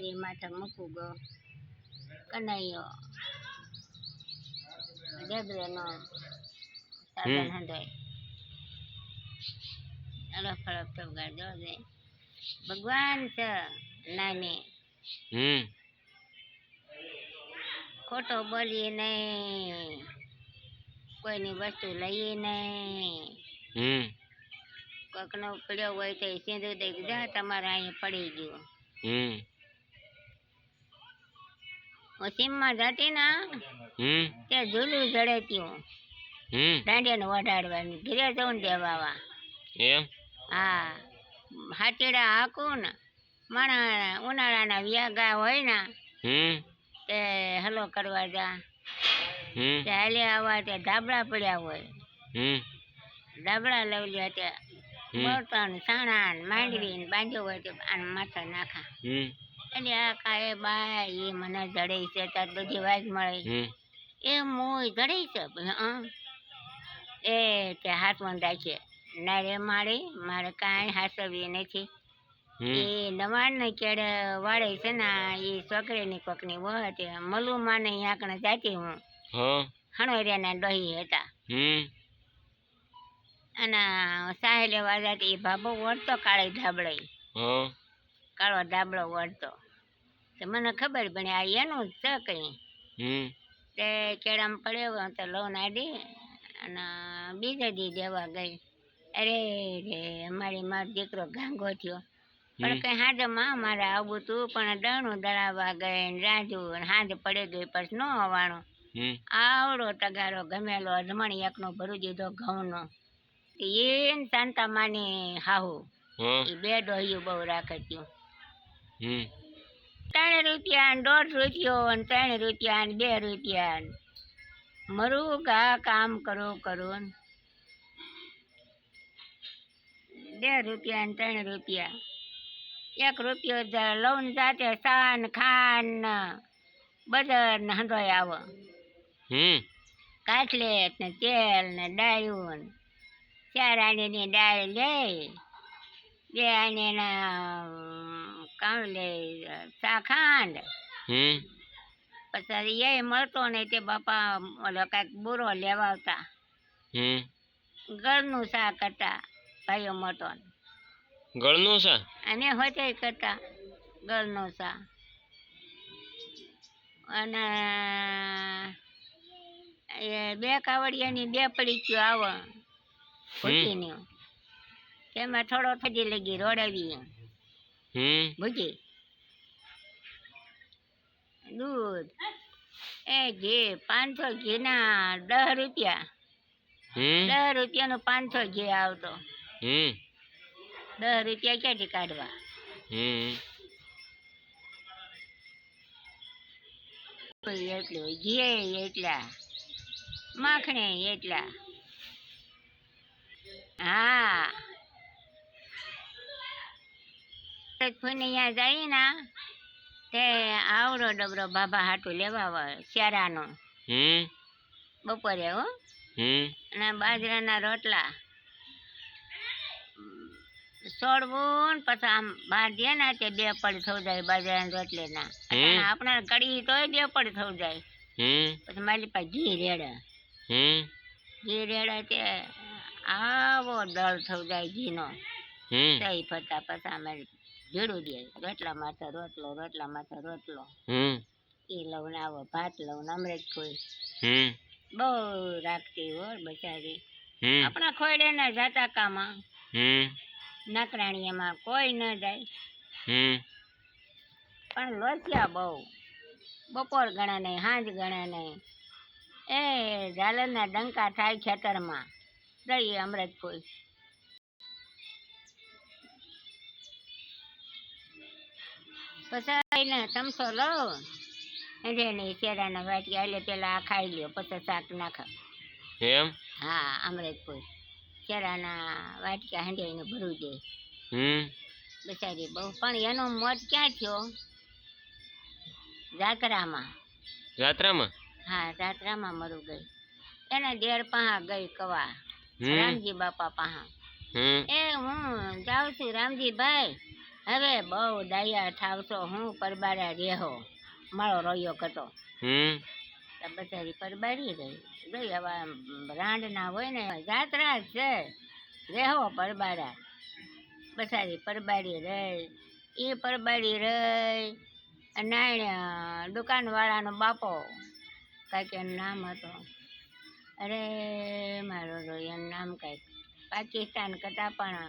મારી માથે મૂકું ગો. કનૈયો. ડેબરેનો સાધન. હંધાય. અલગ ફળક ટપકા જો દે. ભગવાન છે નાની. હમ. ખોટો બોલીએ નહીં. કોઈની વસ્તુ લઈએ નહીં. હમ. કોકનો પડ્યો હોય તો સિંધુ દઈ જા તમારે અહીંયા પડી ગયું. હમ. સીમમાં જતી ના હમ? તે ઝૂલું જડે ત્યું. હમ? દાંડિયાને વઢાડવાની ઘરે જવું ને દેવાવા. એમ? હા. હાચીડા હાકું ને માણા ઉનાળાના વ્યાગા હોય ને હમ? તે હલો કરવા જા. હમ? તે હાલે આવવા તે ધાબળા પડ્યા હોય. હમ? ધાબળા લવલ્યા તે. હમ? બળતણ સાણા ને માંડવી ને બાંધ્યો હોય તે આને માથે નાખા. હમ? એટલે આ કાળે બા એ મને જડે છે તાર બધી વાત મળે એ મોય જડે છે એ તે હાથ હાથમાં છે ના રે મારે મારે કાંઈ હાસવી નથી. એ નવાણ ને કેડે વાળે છે ને એ છોકરીની કોકની વહ હતી મલુ માને આંકણે જાતી હું. હણોરિયાના દહી હતા. અને સાહેલે લેવા જતી એ ભાભો વળતો કાળે ધાબળે. કાળો ધાબળો વળતો તો મને ખબર પડી આ એનું જ છે કઈ. હમ. તે કેળામ પડ્યો તો લોન આડી અને બીજે દી દેવા ગઈ. અરે રે અમારી મારો દીકરો ગાંગો થયો. પણ કઈ કઈ હાજમાં મારે આવું તું પણ દણું દળાવવા ગઈ ને રાજુ ને પડી ગઈ પછી ન આવવાનું આવડો તગારો ગમેલો અજમણી એકનો ભરી દીધો ઘઉંનો. એને શાંતા માની હાહુ એ બે ડોહ્યું બહુ રાખે હમ. ત્રણ રૂપિયા ને દોઢ રૂપિયો ને ત્રણ રૂપિયા ને બે રૂપિયા ને મરું કા કામ કરું કરું. ને. બે રૂપિયા ને ત્રણ રૂપિયા. એક રૂપિયો લઉં જાતે સાન ખાન બદર ને હંધોય આવો. હમ. કાટલેટ ને તેલ ને ડાળ્યું ને ચાર આણીની દાળ લે બે આણીના કામ લે શાખાંડ હમ? પછી એ મળતો ને તે બાપા ઓલો કાંઈક બુરો લેવા આવતા. હમ? ગળનું શાક કરતા ભાઈઓ મોટો ગળનું છે અમે હોતે કરતા ગળનું શાક. અને એ બે કાવડિયાની બે પડીકીઓ આવો ભૂકીની તેમાં થોડો થજી લગી રોડાવી હમ. ભૂકી દૂધ. એ ઘી પાંચસો ઘીના દસ રૂપિયા. દસ રૂપિયાનો પાંચસો ઘી આવતો. હમ. દસ રૂપિયા ક્યાંથી કાઢવા? હમ. એટલું ઘી એટલા માખણી એટલા. હા. ફુનિયા જાય ના? તે આવડો ડબરો બાબા હાટું લેવા આવે શિયાળાનો. હમ? બપોરે હો? હમ? અને બાજરાના રોટલા. સોડવું પછી આમ બહાર દે ને તે બે પડ થવું જાય બાજરાના રોટલીના. આપણે કડી તોય બે પડ થવ જાય. પછી મારી પાસે ઘી રેડે. ઘી રેડે તે આવો દળ થવ જાય ઘીનો. નો તઈ ફરતા પછી અમે ભેડું દે. રોટલા માથે રોટલો રોટલા માથે રોટલો. હમ. એ લઉં આવો ભાત ને અમરેજ ખોઈ હમ. બહુ રાખતી હો બચારી. હમ. આપણા ખોડે ને જાતા કામાં. હમ. નકરાણીયામાં કોઈ ન જાય. હમ. પણ લોચ્યા બહુ. બપોર ગણા નહીં સાંજ ગણા નહીં. એ ઝાલરના ડંકા થાય ખેતરમાં. દઈએ અમૃત ફૂલ. પછી એને ચમચો લો. એટલે નહીં ચેડાના વાટકી એટલે પેલા આ ખાઈ લ્યો પછી શાક નાખો. એમ? હા અમૃત ફૂલ ચેડાના વાટકા હાંડીને ભરું દે. હમ. બિચારી બહુ. પણ એનો મોત ક્યાં થયો? જાત્રામાં. જાત્રામાં? હા જાત્રામાં મરું ગઈ. એના દેર પાહા ગઈ કવા. રામજી બાપા પાહા. એ હું જાઉં છું રામજીભાઈ. હવે બહુ દયા થાવશો હું પરબારા રેહો મારો રોયો કતો. હમ. બચારી પરબારી રહી. ગઈ હવે આમ રાંડ ના હોય ને જાત્રા જ છે. રેહો પરબારા. બચારી પરબારી રહી. એ પરબારી રહી. નાયણ દુકાનવાળાનો બાપો કાંઈક એનું નામ હતો. અરે મારો રોયાનું નામ કાંઈક પાકિસ્તાન કટાપાણા